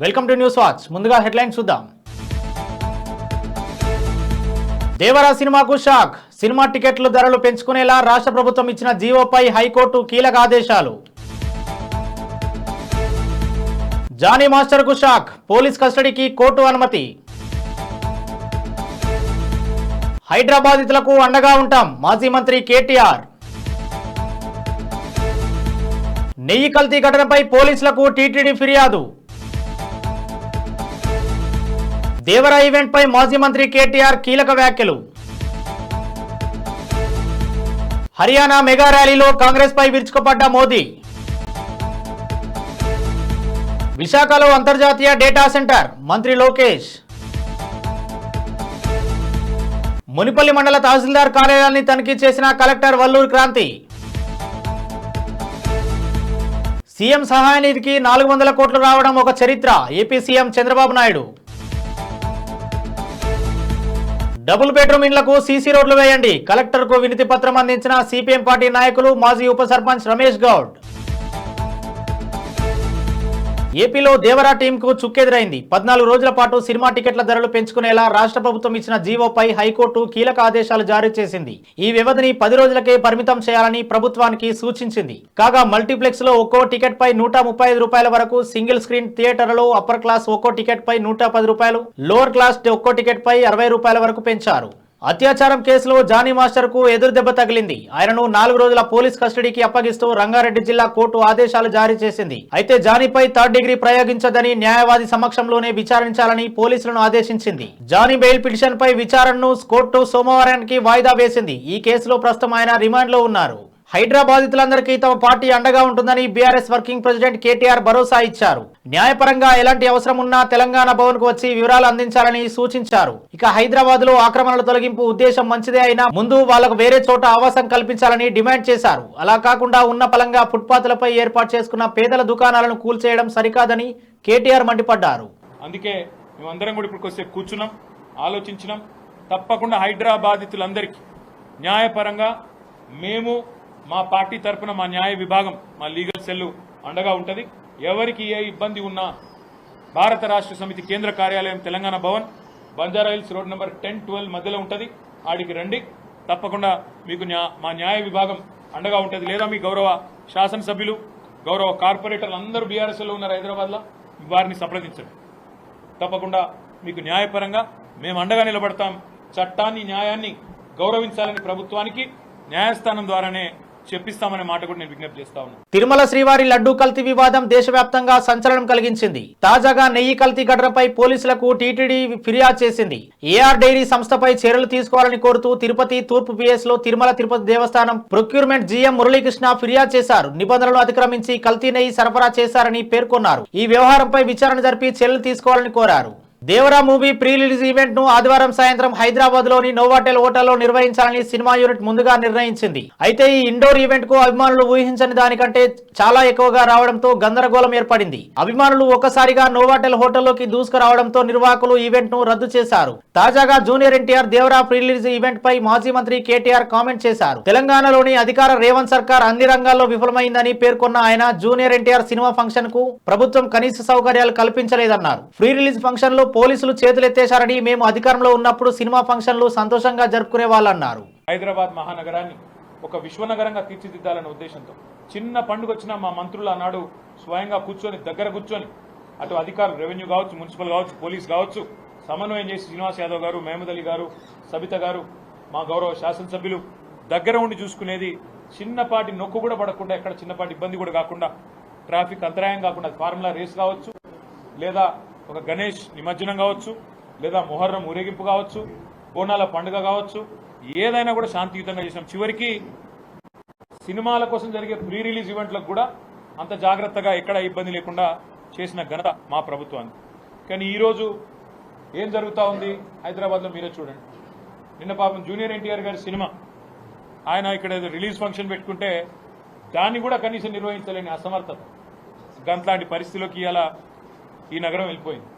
Welcome to news watch. ముందుగా headline చూద్దాం. దేవరా సినిమాకు షాక్. సినిమా టికెట్ల ధరలు పెంచుకునేలా రాష్ట్ర ప్రభుత్వం ఇచ్చిన జీవోపై హైకోర్టు కీలక ఆదేశాలు. జానీ మాస్టర్కు షాక్. పోలీస్ కస్టడీకి కోర్టు అనుమతి. హైదరాబాదితులకు అండగా ఉంటాం మాజీ మంత్రి కేటీఆర్. నెయ్యి కల్తీ ఘటనపై పోలీసులకు టీటీడీ ఫిర్యాదు. దేవరా ఈవెంట్ పై మాజీ మంత్రి కేటీఆర్ కీలక వ్యాఖ్యలు. హర్యానా మెగా ర్యాలీలో కాంగ్రెస్ పై విరుచుకుపడ్డ మోదీ. విశాఖలో అంతర్జాతీయ డేటా సెంటర్ మంత్రి లోకేష్. మునిపల్లి మండల తహసీల్దార్ కార్యాలయాన్ని తనిఖీ చేసిన కలెక్టర్ వల్లూరు క్రాంతి. సీఎం సహాయ నిధికి నాలుగు వందల కోట్లు రావడం ఒక చరిత్ర AP CM Chandrababu Naidu. Double bedroom ఇండ్లకు సీసీ రోడ్లు వేయండి. కలెక్టర్కు వినతి పత్రం అందించిన సిపిఎం పార్టీ నాయకులు మాజీ ఉప సర్పంచ్ రమేష్ గౌడ్. ఏపీలో దేవరా టీంకు చుక్కెదురైంది. పద్నాలుగు రోజుల పాటు సినిమా టికెట్ల ధరలు పెంచుకునేలా రాష్ట్ర ప్రభుత్వం ఇచ్చిన జీవోపై హైకోర్టు కీలక ఆదేశాలు జారీ చేసింది. ఈ వ్యవధిని పది రోజులకే పరిమితం చేయాలని ప్రభుత్వానికి సూచించింది. కాగా మల్టీప్లెక్స్లో ఒక్కో టికెట్ పై నూట ముప్పై ఐదు రూపాయల వరకు సింగిల్ స్క్రీన్ థియేటర్లో అప్పర్ క్లాస్ ఒక్కో టికెట్ పై నూట పది రూపాయలు లోవర్ క్లాస్ ఒక్కో టికెట్ పై అరవై రూపాయల వరకు పెంచారు. అత్యాచారం కేసులో జానీ మాస్టర్కు ఎదురు దెబ్బ తగిలింది. ఆయనను నాలుగు రోజుల పోలీస్ కస్టడీకి అప్పగిస్తూ రంగారెడ్డి జిల్లా కోర్టు ఆదేశాలు జారీ చేసింది. అయితే జానీపై థర్డ్ డిగ్రీ ప్రయోగించదని న్యాయవాది సమక్షంలోనే విచారించాలని పోలీసులను ఆదేశించింది. జానీ బెయిల్ పిటిషన్ పై విచారణను కోర్టు సోమవారానికి వాయిదా వేసింది. ఈ కేసులో ప్రస్తుతం ఆయన రిమాండ్లో ఉన్నారు. హైదరాబాదితులందరికీ తమ పార్టీ అండగా ఉంటుందని బీఆర్ఎస్ వర్కింగ్ ప్రెసిడెంట్ కేటీఆర్ భరోసా ఇచ్చారు. న్యాయపరంగా ఎలాంటి అవసరం ఉన్నా తెలంగాణ భవన్కు వచ్చి వివరాలు అందించాలని సూచించారు. ఇక హైదరాబాద్లో ఆక్రమణల తొలగింపు ఉద్దేశం మంచిదే అయినా ముందు వాళ్ళకు వేరే చోట ఆవాసం కల్పించాలని డిమాండ్ చేశారు. అలా కాకుండా ఉన్న పలంగా ఫుట్పాత్లపై ఏర్పాటు చేసుకున్న పేదల దుకాణాలను కూల్చేయడం సరికాదని కేటీఆర్ మండిపడ్డారు. అందుకే మేమందరం కూడా ఇప్పుడు కూర్చున్నాం ఆలోచించినాం. తప్పకుండా హైదరాబాదితులందరికీ న్యాయపరంగా మేము మా పార్టీ తరఫున మా న్యాయ విభాగం మా లీగల్ సెల్లు అండగా ఉంటుంది. ఎవరికి ఏ ఇబ్బంది ఉన్నా భారత రాష్ట్ర సమితి కేంద్ర కార్యాలయం Telangana Bhavan Banjara Hills road number ten twelve మధ్యలో ఉంటుంది. ఆడికి రండి. తప్పకుండా మీకు మా న్యాయ విభాగం అండగా ఉంటుంది. లేదా మీ గౌరవ శాసనసభ్యులు గౌరవ కార్పొరేటర్లు అందరూ బీఆర్ఎస్లో ఉన్నారు హైదరాబాద్లో వారిని సంప్రదించండి. తప్పకుండా మీకు న్యాయపరంగా మేము అండగా నిలబడతాం. చట్టాన్ని న్యాయాన్ని గౌరవించాలని ప్రభుత్వానికి న్యాయస్థానం ద్వారానే చెప్పిస్తామనే మాట కూడా నేను విజ్ఞప్తి చేస్తా ఉన్నాను తిరుమల శ్రీవారి లడ్డూ కల్తీ వివాదం దేశవ్యాప్తంగా సంచలనం కలిగించింది. తాజాగా నెయ్యి కల్తీ ఘటనపై పోలీసులకు టీటీడీ ఫిర్యాదు చేసింది. ఏఆర్ డైరీ సంస్థపై చర్యలు తీసుకోవాలని కోరుతూ తిరుపతి తూర్పు పిఎస్లో తిరుమల తిరుపతి దేవస్థానం ప్రొక్యూర్మెంట్ జీఎం మురళీకృష్ణ ఫిర్యాదు చేశారు. నిబంధనలు అతిక్రమించి కల్తీ నెయ్యి సరఫరా చేశారని పేర్కొన్నారు. ఈ వ్యవహారంపై విచారణ జరిపి చర్యలు తీసుకోవాలని కోరారు. దేవరా మూవీ ప్రీ రిలీజ్ ఈవెంట్ను ఆదివారం సాయంత్రం హైదరాబాద్లోని నోవాటెల్ హోటల్లో నిర్వహించాలని సినిమా యూనిట్ ముందుగా నిర్ణయించింది. అయితే ఈ ఇండోర్ ఈవెంట్కు అభిమానులు ఊహించని దానికంటే చాలా ఎక్కువగా రావడంతో గందరగోళం ఏర్పడింది. అభిమానులు ఒక్కసారిగా నోవాటెల్ హోటల్లోకి దూసుకురావడంతో నిర్వాహకులు ఈవెంట్ను రద్దు చేశారు. తాజాగా junior NTR Devara pre release event పై మాజీ మంత్రి కేటీఆర్ కామెంట్ చేశారు. తెలంగాణలోని అధికార రేవంత్ సర్కార్ అన్ని రంగాల్లో విఫలమైందని పేర్కొన్న ఆయన జూనియర్ ఎన్టీఆర్ సినిమా ఫంక్షన్కు ప్రభుత్వం కనీస సౌకర్యాలు కల్పించలేదన్నారు. ప్రీ రిలీజ్ ఫంక్షన్లో పోలీసులు చేతులెత్తేశారని మేము అధికారంలో ఉన్నప్పుడు సినిమా ఫంక్షన్లు సంతోషంగా జరుపుకునే వాళ్ళన్నారు. హైదరాబాద్ మహానగరాన్ని ఒక విశ్వనగరంగా తీర్చిదిద్దాలనే ఉద్దేశంతో చిన్న పండుగ వచ్చిన మా మంత్రులు ఆనాడు స్వయంగా కూర్చొని దగ్గర కూర్చొని అటు అధికారులు రెవెన్యూ కావచ్చు మున్సిపల్ కావచ్చు పోలీస్ కావచ్చు సమన్వయం చేసి శ్రీనివాస్ యాదవ్ గారు మహమద్ అలీ గారు సబిత గారు మా గౌరవ శాసనసభ్యులు దగ్గర ఉండి చూసుకునేది చిన్నపాటి నొక్కు కూడా పడకుండా ఎక్కడ చిన్నపాటి ఇబ్బంది కూడా కాకుండా ట్రాఫిక్ అంతరాయం కాకుండా ఫార్ములా రేస్ కావచ్చు లేదా ఒక గణేష్ నిమజ్జనం కావచ్చు లేదా మొహర్రం ఊరేగింపు కావచ్చు బోనాల పండుగ కావచ్చు ఏదైనా కూడా శాంతియుతంగా చేసినాం. చివరికి సినిమాల కోసం జరిగే ప్రీ రిలీజ్ ఈవెంట్లకు కూడా అంత జాగ్రత్తగా ఎక్కడ ఇబ్బంది లేకుండా చేసిన ఘనత మా ప్రభుత్వానికి. కానీ ఈరోజు ఏం జరుగుతూ ఉంది హైదరాబాద్లో మీరే చూడండి. నిన్న పాపం జూనియర్ ఎన్టీఆర్ గారి సినిమా. ఆయన ఇక్కడ ఏదో రిలీజ్ ఫంక్షన్ పెట్టుకుంటే దాన్ని కూడా కనీసం నిర్వహించలేని అసమర్థత. గంట్లాంటి పరిస్థితిలోకి ఇవాళ ఈ నగరం వెళ్ళిపోయింది.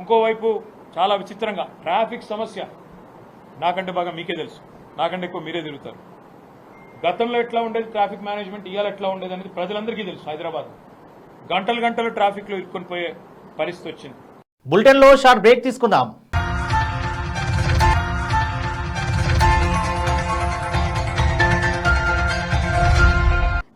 ఇంకోవైపు చాలా విచిత్రంగా ట్రాఫిక్ సమస్య నాకంటే బాగా మీకే తెలుసు. నాకంటే ఎక్కువ మీరే తిరుగుతారు. గతంలో ఎట్లా ఉండేది? ట్రాఫిక్ మేనేజ్మెంట్ ఇవాళ ఎట్లా ఉండేది అనేది ప్రజలందరికీ తెలుసు హైదరాబాద్. గంటలు గంటలు ట్రాఫిక్లో ఇరుక్కొని పోయే పరిస్థితి వచ్చింది. బులెటిన్లో షార్ట్ బ్రేక్ తీసుకుందాం.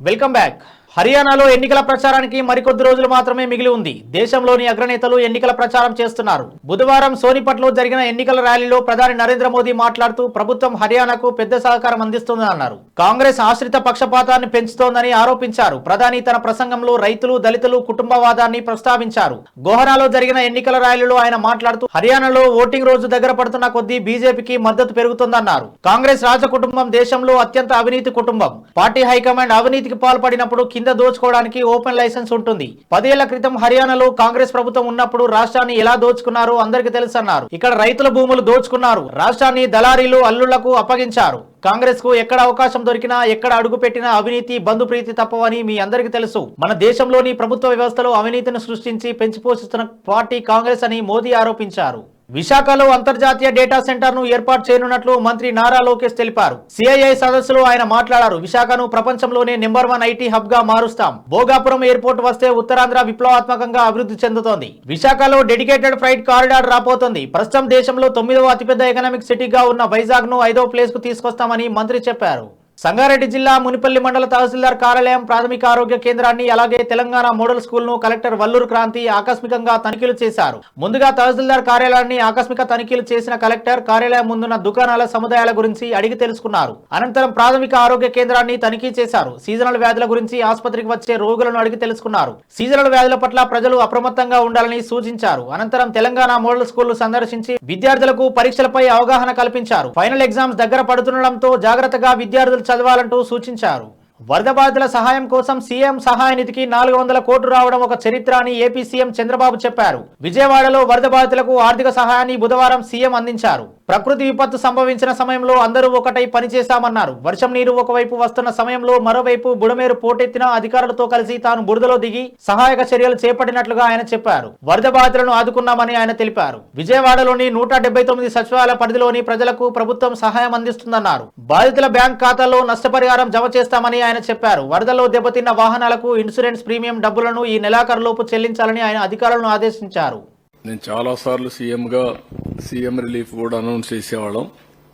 వెల్కమ్ బ్యాక్ హర్యానాలో ఎన్నికల ప్రచారానికి మరికొద్ది రోజులు మాత్రమే మిగిలి ఉంది. దేశంలోని అగ్రనేతలు ఎన్నికల ప్రచారం చేస్తున్నారు. బుధవారం సోనిపట్లో జరిగిన ఎన్నికల ర్యాలీలో ప్రధాని నరేంద్ర మోదీ మాట్లాడుతూ ప్రభుత్వం హర్యానాకు పెద్ద సహకారం అందిస్తుందని అన్నారు కాంగ్రెస్ ఆశ్రిత పక్షపాతాన్ని పెంచుతోందని ఆరోపించారు. ప్రధాని తన ప్రసంగంలో రైతులు దళితులు కుటుంబవాదాన్ని ప్రస్తావించారు. గోహరాలో జరిగిన ఎన్నికల ర్యాలీలో ఆయన మాట్లాడుతూ హర్యానాలో ఓటింగ్ రోజు దగ్గర పడుతున్న కొద్దీ బీజేపీకి మద్దతు పెరుగుతుందన్నారు. కాంగ్రెస్ రాజ కుటుంబం దేశంలో అత్యంత అవినీతి కుటుంబం. పార్టీ హైకమాండ్ అవినీతికి పాల్పడినప్పుడు కింద దోచుకోవడానికి ఓపెన్ లైసెన్స్ ఉంటుంది. పదేళ్ళ క్రితం హర్యానాలో కాంగ్రెస్ ప్రభుత్వం ఉన్నప్పుడు రాష్ట్రాన్ని ఎలా దోచుకున్నారో అందరికీ తెలుసన్నారు. ఇక్కడ రైతుల భూములు దోచుకున్నారు. రాష్ట్రాన్ని దళారీలు అల్లుళ్ళకు అప్పగించారు. కాంగ్రెస్కు ఎక్కడ అవకాశం దొరికినా ఎక్కడ అడుగు పెట్టినా అవినీతి బంధుప్రీతి తప్పవని మీ అందరికీ తెలుసు. మన దేశంలోని ప్రభుత్వ వ్యవస్థలో అవినీతిని సృష్టించి పెంచిపోషిస్తున్న పార్టీ కాంగ్రెస్ అని మోదీ ఆరోపించారు. విశాఖలో అంతర్జాతీయ డేటా సెంటర్ను ఏర్పాటు చేయనున్నట్లు మంత్రి నారా లోకేష్ తెలిపారు. సిఐఐ సదస్సులో ఆయన మాట్లాడారు. విశాఖను ప్రపంచంలోనే నెంబర్ వన్ ఐటీ హబ్గా మారుస్తాం. భోగాపురం ఎయిర్పోర్ట్ వస్తే ఉత్తరాంధ్ర విప్లవాత్మకంగా అభివృద్ధి చెందుతోంది. విశాఖలో డెడికేటెడ్ ఫ్లైట్ కారిడార్ రాబోతోంది. ప్రస్తుతం దేశంలో తొమ్మిదవ అతిపెద్ద ఎకనామిక్ సిటీగా ఉన్న వైజాగ్ను ఐదవ ప్లేస్కు తీసుకొస్తామని మంత్రి చెప్పారు. సంగారెడ్డి జిల్లా మునిపల్లి మండల తహసీల్దార్ కార్యాలయం ప్రాథమిక ఆరోగ్య కేంద్రాన్ని అలాగే తెలంగాణ మోడల్ స్కూల్ను కలెక్టర్ వల్లూరు క్రాంతి ఆకస్మికంగా తనిఖీలు చేశారు. ముందుగా తహసీల్దార్ కార్యాలయాన్ని ఆకస్మిక తనిఖీలు చేసిన కలెక్టర్ కార్యాలయం ముందున్న దుకాణాల సముదాయాల గురించి అడిగి తెలుసుకున్నారు. అనంతరం ప్రాథమిక ఆరోగ్య కేంద్రాన్ని తనిఖీ చేశారు. సీజనల్ వ్యాధుల గురించి ఆసుపత్రికి వచ్చే రోగులను అడిగి తెలుసుకున్నారు. సీజనల్ వ్యాధుల పట్ల ప్రజలు అప్రమత్తంగా ఉండాలని సూచించారు. అనంతరం తెలంగాణ మోడల్ స్కూల్ సందర్శించి విద్యార్థులకు పరీక్షలపై అవగాహన కల్పించారు. ఫైనల్ ఎగ్జామ్స్ దగ్గర పడుతుండటంతో జాగ్రత్తగా విద్యార్థులు చదవాలంటూ సూచించారు. వరద బాధితుల సహాయం కోసం సీఎం సహాయ నిధికి నాలుగు వందల కోట్లు రావడం ఒక చరిత్ర అని ఏపీ సీఎం చంద్రబాబు చెప్పారు. విజయవాడలో వరద బాధితులకు ఆర్థిక సహాయాన్ని బుధవారం సీఎం అందించారు. ప్రకృతి విపత్తు సంభవించిన సమయంలో అందరూ ఒకటై పనిచేశామన్నారు. వర్షం నీరు ఒకవైపు వస్తున్న సమయంలో మరోవైపు బుడమేరు పోటెత్తిన అధికారులతో కలిసి తాను బురదలో దిగి సహాయక చర్యలు చేపట్టినట్లుగా ఆయన చెప్పారు. వరద బాధితులను ఆదుకున్నామని ఆయన తెలిపారు. విజయవాడలోని నూట డెబ్బై తొమ్మిది సచివాలయ పరిధిలోని ప్రజలకు ప్రభుత్వం సహాయం అందిస్తుందన్నారు. బాధితుల బ్యాంక్ ఖాతాల్లో నష్టపరిహారం జమ చేస్తామని ఆయన చెప్పారు. వరదలో దెబ్బతిన్న వాహనాలకు ఇన్సూరెన్స్ ప్రీమియం డబ్బులను ఈ నెలాఖరులోపు చెల్లించాలని ఆయన అధికారులను ఆదేశించారు. నేను చాలాసార్లు సీఎంగా సీఎం రిలీఫ్ కూడా అనౌన్స్ చేసేవాళ్ళం.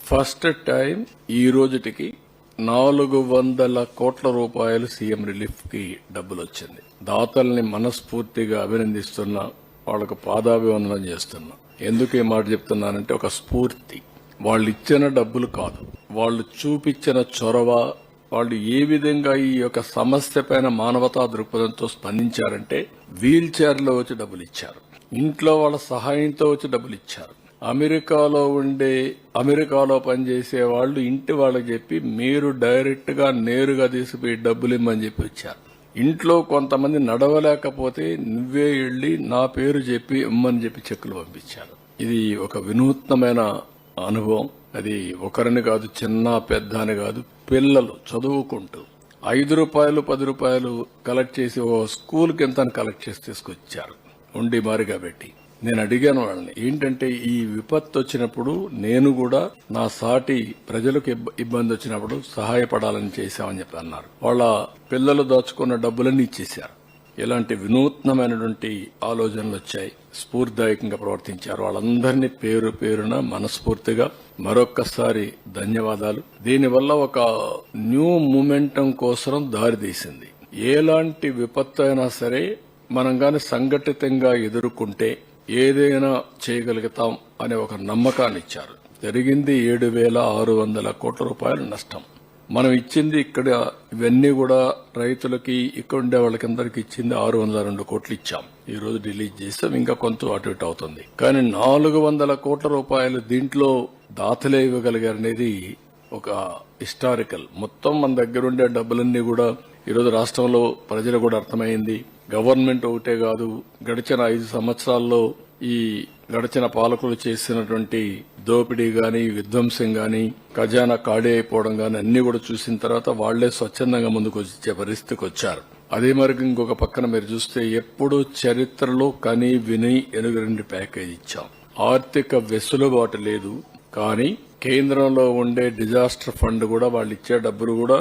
ఫస్ట్ టైం ఈ రోజుటికి నాలుగు వందల కోట్ల రూపాయలు సీఎం రిలీఫ్కి డబ్బులు వచ్చింది దాతల్ని మనస్ఫూర్తిగా అభినందిస్తున్నా వాళ్ళకు పాదాభివందనం చేస్తున్నా. ఎందుకు ఈ మాట చెప్తున్నానంటే ఒక స్ఫూర్తి. వాళ్ళు ఇచ్చిన డబ్బులు కాదు. వాళ్ళు చూపించిన చొరవ వాళ్ళు ఏ విధంగా ఈ యొక్క సమస్య పైన మానవతా దృక్పథంతో స్పందించారంటే వీల్ చైర్లో వచ్చి డబ్బులు ఇచ్చారు ఇంట్లో వాళ్ళ సహాయంతో వచ్చి డబ్బులు ఇచ్చారు అమెరికాలో ఉండే అమెరికాలో పనిచేసే వాళ్ళు ఇంటి వాళ్ళకి చెప్పి మీరు డైరెక్ట్గా నేరుగా తీసుకుపోయి డబ్బులు ఇమ్మని చెప్పి వచ్చారు. ఇంట్లో కొంతమంది నడవలేకపోతే నువ్వే వెళ్ళి నా పేరు చెప్పి ఇమ్మని చెప్పి చెక్కులు పంపించారు. ఇది ఒక వినూత్నమైన అనుభవం. అది ఒకరిని కాదు చిన్న పెద్ద అని కాదు పిల్లలు చదువుకుంటూ ఐదు రూపాయలు పది రూపాయలు కలెక్ట్ చేసి ఓ స్కూల్కి ఎంత కలెక్ట్ చేసి తీసుకొచ్చారు. ఉండి మారిగా పెట్టి. నేను అడిగాను వాళ్ళని ఏంటంటే ఈ విపత్తు వచ్చినప్పుడు నేను కూడా నా సాటి ప్రజలకు ఇబ్బ- ఇబ్బంది వచ్చినప్పుడు సహాయపడాలని చేశామని చెప్పి అన్నారు. వాళ్ళ పిల్లలు దాచుకున్న డబ్బులన్నీ ఇచ్చేశారు. ఇలాంటి వినూత్నమైనటువంటి ఆలోచనలు వచ్చాయి. స్ఫూర్తిదాయకంగా ప్రవర్తించారు. వాళ్ళందరినీ పేరు పేరున మనస్ఫూర్తిగా మరొక్కసారి ధన్యవాదాలు. దీనివల్ల ఒక న్యూ మూమెంటం కోసం దారితీసింది ఎలాంటి విపత్తు అయినా సరే మనం కానీ సంఘటితంగా ఎదుర్కొంటే ఏదైనా చేయగలుగుతాం అనే ఒక నమ్మకాన్ని ఇచ్చారు. జరిగింది ఏడు వేల ఆరు వందల కోట్ల రూపాయల నష్టం. మనం ఇచ్చింది ఇక్కడ ఇవన్నీ కూడా రైతులకి ఇక్కడ ఉండే వాళ్ళకందరికి ఇచ్చింది ఆరు వందల రెండు కోట్లు ఇచ్చాం. ఈ రోజు రిలీజ్ చేస్తాం ఇంకా కొంత అటు ఇటు అవుతుంది. కానీ నాలుగు వందల కోట్ల రూపాయలు దీంట్లో దాతలే ఇవ్వగలిగారనేది ఒక హిస్టారికల్. మొత్తం మన దగ్గర ఉండే డబ్బులన్నీ కూడా ఈరోజు రాష్ట్రంలో ప్రజలు కూడా అర్థమైంది. గవర్నమెంట్ ఒకటే కాదు గడిచిన ఐదు సంవత్సరాల్లో ఈ గడిచిన పాలకులు చేసినటువంటి దోపిడీ గాని విధ్వంసం గాని ఖజానా ఖాళీ అయిపోవడం గాని అన్ని కూడా చూసిన తర్వాత వాళ్ళే స్వచ్ఛందంగా ముందుకు వచ్చే పరిస్థితికి వచ్చారు. అదే మరి ఇంకొక పక్కన మీరు చూస్తే ఎప్పుడు చరిత్రలో కని విని ఎనుగరండి ప్యాకేజ్ ఇచ్చాం. ఆర్థిక వెసులుబాటు లేదు కానీ కేంద్రంలో ఉండే డిజాస్టర్ ఫండ్ కూడా వాళ్ళు ఇచ్చే డబ్బులు కూడా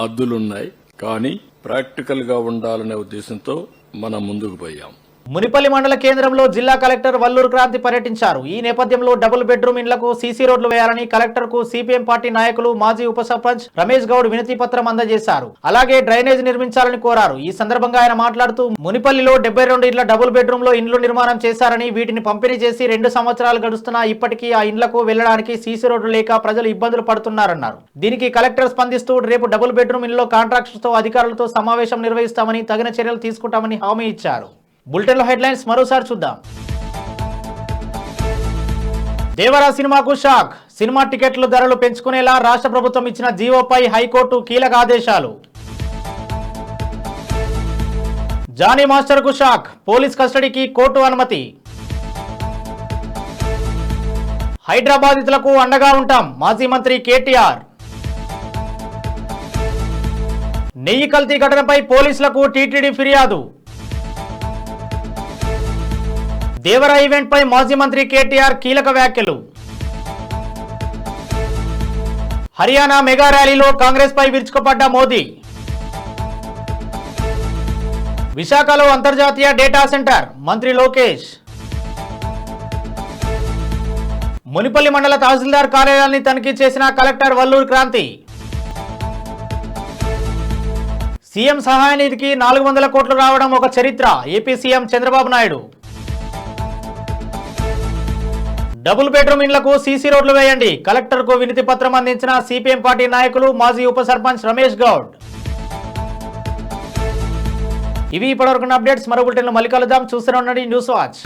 అద్దులున్నాయి. కానీ ప్రాక్టికల్గా ఉండాలనే ఉద్దేశంతో మనం ముందుకు పోయాం. మునిపల్లి మండల కేంద్రంలో జిల్లా కలెక్టర్ వల్లూరు క్రాంతి పర్యటించారు. ఈ నేపథ్యంలో డబుల్ బెడ్రూమ్ ఇండ్లకు సీసీ రోడ్లు వేయాలని కలెక్టర్కు సిపిఎం పార్టీ నాయకులు మాజీ ఉప సర్పంచ్ రమేష్ గౌడ్ వినతి పత్రం అందజేశారు. అలాగే డ్రైనేజ్ నిర్మించాలని కోరారు. ఈ సందర్భంగా ఆయన మాట్లాడుతూ మునిపల్లిలో డెబ్బై రెండు ఇళ్ళ డబుల్ బెడ్రూమ్లో ఇండ్లు నిర్మాణం చేశారని వీటిని పంపిణీ చేసి రెండు సంవత్సరాలు గడుస్తున్నా ఇప్పటికీ ఆ ఇండ్లకు వెళ్ళడానికి సీసీ రోడ్లు లేక ప్రజలు ఇబ్బందులు పడుతున్నారన్నారు. దీనికి కలెక్టర్ స్పందిస్తూ రేపు డబుల్ బెడ్రూమ్ ఇండ్లో కాంట్రాక్టర్స్తో అధికారులతో సమావేశం నిర్వహిస్తామని తగిన చర్యలు తీసుకుంటామని హామీ ఇచ్చారు. బులెటిన్లో హెడ్లైన్స్ మరోసారి చూద్దాం. దేవరా సినిమాకు షాక్. సినిమా టికెట్ల ధరలు పెంచుకునేలా రాష్ట్ర ప్రభుత్వం ఇచ్చిన జీవోపై హైకోర్టు కీలక ఆదేశాలు. జానీ మాస్టర్కు షాక్. పోలీస్ కస్టడీకి కోర్టు అనుమతి. హైదరాబాదితులకు అండగా ఉంటాం మాజీ మంత్రి కేటీఆర్. నెయ్యి కల్తీ ఘటనపై పోలీసులకు టీటీడీ ఫిర్యాదు. దేవర ఈవెంట్ పై మాజీ మంత్రి కేటీఆర్ కీలక వ్యాఖ్యలు. హర్యానా మెగా ర్యాలీలో కాంగ్రెస్ పై విరుచుకుపడ్డ మోదీ. విశాఖలో అంతర్జాతీయ డేటా సెంటర్ మంత్రి లోకేష్. మునిపల్లి మండల తహసీల్దార్ కార్యాలయాన్ని తనిఖీ చేసిన కలెక్టర్ వల్లూరు క్రాంతి. సీఎం సహాయ నిధికి నాలుగు వందల కోట్లు రావడం ఒక చరిత్ర AP CM Chandrababu Naidu. Double bedroom ఇండ్లకు సీసీ రోడ్లు వేయండి. కలెక్టర్కు వినతి పత్రం అందించిన సిపిఎం పార్టీ నాయకులు మాజీ ఉప సర్పంచ్ రమేష్ గౌడ్. ఇవి ఇప్పటివరకు అప్డేట్స్. మరో బులెటిన్లో మళ్ళీ కలుద్దాం. చూస్తూనే ఉండండి న్యూస్ వాచ్.